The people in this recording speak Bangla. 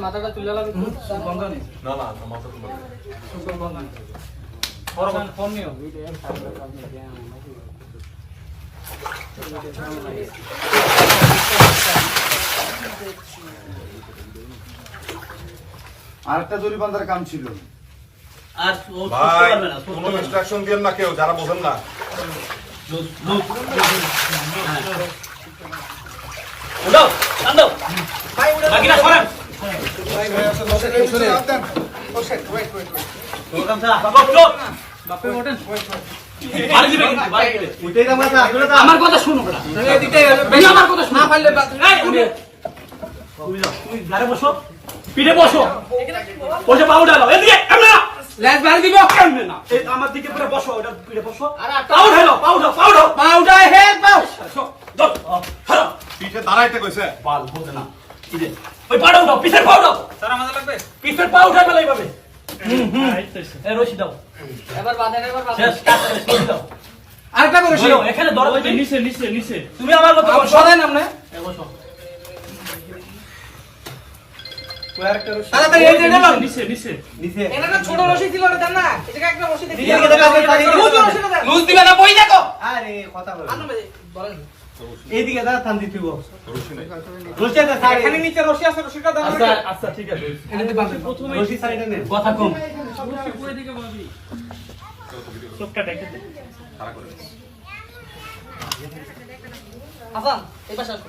মাথাটা তুলে লাগবে না না মাথা তো ফোন নিও আরেকটা জরিমানদার কাম ছিল আর ভাই কোনো ইনস্ট্রাকশন না কেউ যারা বোঝেন না উঠাও টান দাও। বাকিটা সরান। আমার কথা শুনো। আমার কথা শোনা। তুমি তুমি বসো। পিঠে বসো। বসে পাউ ডালো এদিকে ল্যাস বাড়ি দিব। এমনি না। আমার দিকে পুরো বসো ওটা পিঠে বসো। পাউ ঢালো পাউ ঢালো পাউ পাউডার হে পাউ দাঁড়াইতে কইছে। বাল বোঝে না। এই যে ওই পাউ দাও পিঠের পাউ দাও স্যার আমাদের লাগবে? পিঠের পাউ উঠাই ফেলাই পাবে এ রশি দাও। এবার বাঁধেন এবার বাঁধেন। শেষ কাজ রশি দাও। আরেকটা করে ধরো, এখানে ধরো। নিচে নিচে নিচে। তুমি আমার মতো বসো। সরেন আপনি এ বসো ছোট রশি ছিল দেন না? এটা একটা রশি দেন দিবে না বই দেখো। আরে কথা বল। বলেন। এইদিকে দা থান দিতিব রুশি রশি দা সাইড এখানে নিচে রশি আছে রশিটা দেন আচ্ছা আচ্ছা ঠিক আছে। এখানে বাঁধেন প্রথমে রশি সাইডে নে। কথা কম। উপরে দিকে ভাবি। চোখটা ডেকে দে। খারাপ করে হাসান এই পাশে আসো।